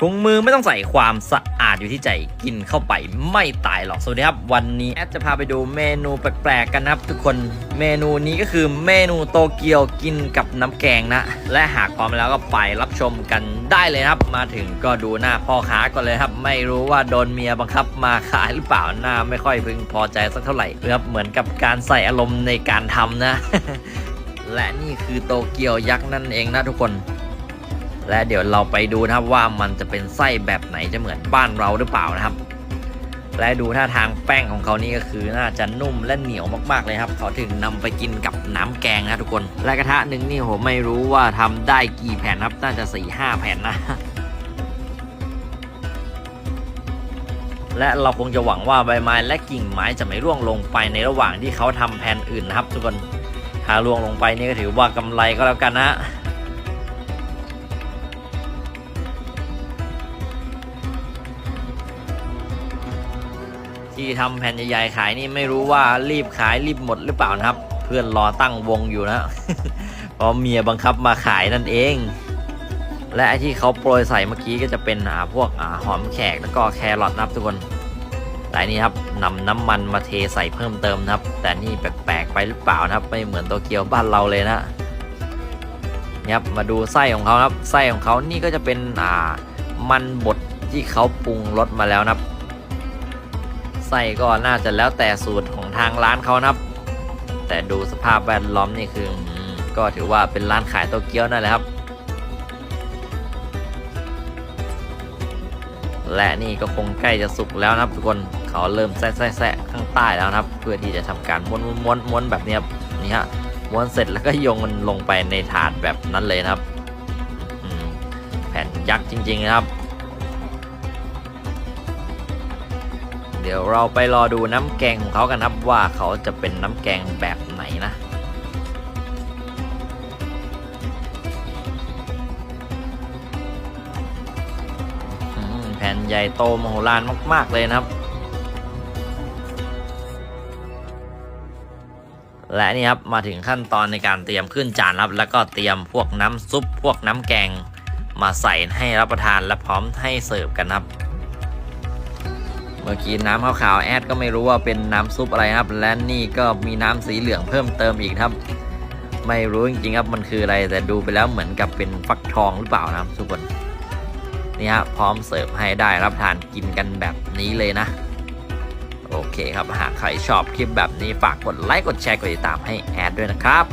ถุงมือไม่ต้องใส่ความสะอาดอยู่ที่ใจกินเข้าไปไม่ตายหรอกสวัสดีครับวันนี้แอดจะพาไปดูเมนูแปลกๆกันนะครับ ทุกคนเมนูนี้ก็คือเมนูโตเกียวกินกับน้ำแกงนะ และหากพร้อมแล้วก็ไปรับชมกันได้เลยครับ มาถึงก็ดูหน้าพ่อค้าก่อนเลยครับ ไม่รู้ว่าโดนเมียบังคับมาขายหรือเปล่าหน้าไม่ค่อยพึงพอใจสักเท่าไหร่ครับเหมือนกับการใส่อารมณ์ในการทำนะ และนี่คือโตเกียวยักษ์นั่นเองนะทุกคน และเดี๋ยวเราไปดูนะครับว่ามันจะเป็นไส้แบบไหนจะเหมือนบ้านเราหรือเปล่านะครับ และดูท่าทางแป้งของเขานี่ก็คือน่าจะนุ่มและเหนียวมากๆเลยครับ เขาถึงนำไปกินกับน้ำแกงนะทุกคน และกระทะหนึ่งนี่ผมไม่รู้ว่าทำได้กี่แผ่นครับ น่าจะ4ี่ห้าแผ่นนะและเราคงจะหวังว่าใบไม้และกิ่งไม้จะไม่ร่วงลงไปในระหว่างที่เขาทำแผ่นอื่นนะครับ ทุกคนถ้าร่วงลงไปนี่ก็ถือว่ากำไรก็แล้วกันนะ ที่ทำแผ่นใหญ่ๆขายนี่ไม่รู้ว่ารีบขายรีบหมดหรือเปล่านะครับ เพื่อนรอตั้งวงอยู่นะเพราะเมียบังคับมาขายนั่นเอง และไอที่เขาโปรยใส่เมื่อกี้ก็จะเป็นอ่าพวกอ่าหอมแขกแล้วก็แครอทนะครับทุกคนแต่นี่ครับนำน้ำมันมาเทใส่เพิ่มเติมนะครับ แต่นี่แปลกๆไปหรือเปล่านะครับ ไม่เหมือนโตเกียวบ้านเราเลยนะครับมาดูไส้ของเขาครับไส้ของเขานี่ก็จะเป็นอ่ามันบดที่เขาปรุงรสมาแล้วนะครับ ไส้ก็น่าจะแล้วแต่สูตรของทางร้านเขานะครับ แต่ดูสภาพแวดล้อมนี่คืออก็ถือว่าเป็นร้านขายโตเกียวนั่นแหละครับ และนี่ก็คงใกล้จะสุกแล้วนะครับทุกคนเขาเริ่มแซะๆข้างใต้แล้วนะครับ เพื่อที่จะทำการม้วนม้วนม้วนแบบนี้ครับนี่ฮะม้วนเสร็จแล้วก็โยงมันลงไปในถาดแบบนั้นเลยนะครับแผ่นยักษ์จริงๆนะครับ เดี๋ยวเราไปรอดูน้ำแกงของเขากันครับว่าเขาจะเป็นน้ำแกงแบบไหนนะแผ่นใหญ่โตมโหฬารมาก ๆ เลยนะครับ และนี่ครับมาถึงขั้นตอนในการเตรียมขึ้นจานครับ แล้วก็เตรียมพวกน้ำซุปพวกน้ำแกงมาใส่ให้รับประทานและพร้อมให้เสิร์ฟกันครับ เมื่อกี้น้ำขาวๆแอดก็ไม่รู้ว่าเป็นน้ำซุปอะไรครับ และนี่ก็มีน้ำสีเหลืองเพิ่มเติมอีกครับ ไม่รู้จริงๆครับมันคืออะไร แต่ดูไปแล้วเหมือนกับเป็นฟักทองหรือเปล่านะครับทุกคนนี่ฮะพร้อมเสิร์ฟให้ได้รับทานกินกันแบบนี้เลยนะ โอเคครับหากใครชอบคลิปแบบนี้ฝากกดไลค์กดแชร์กดติดตามให้แอดด้วยนะครับ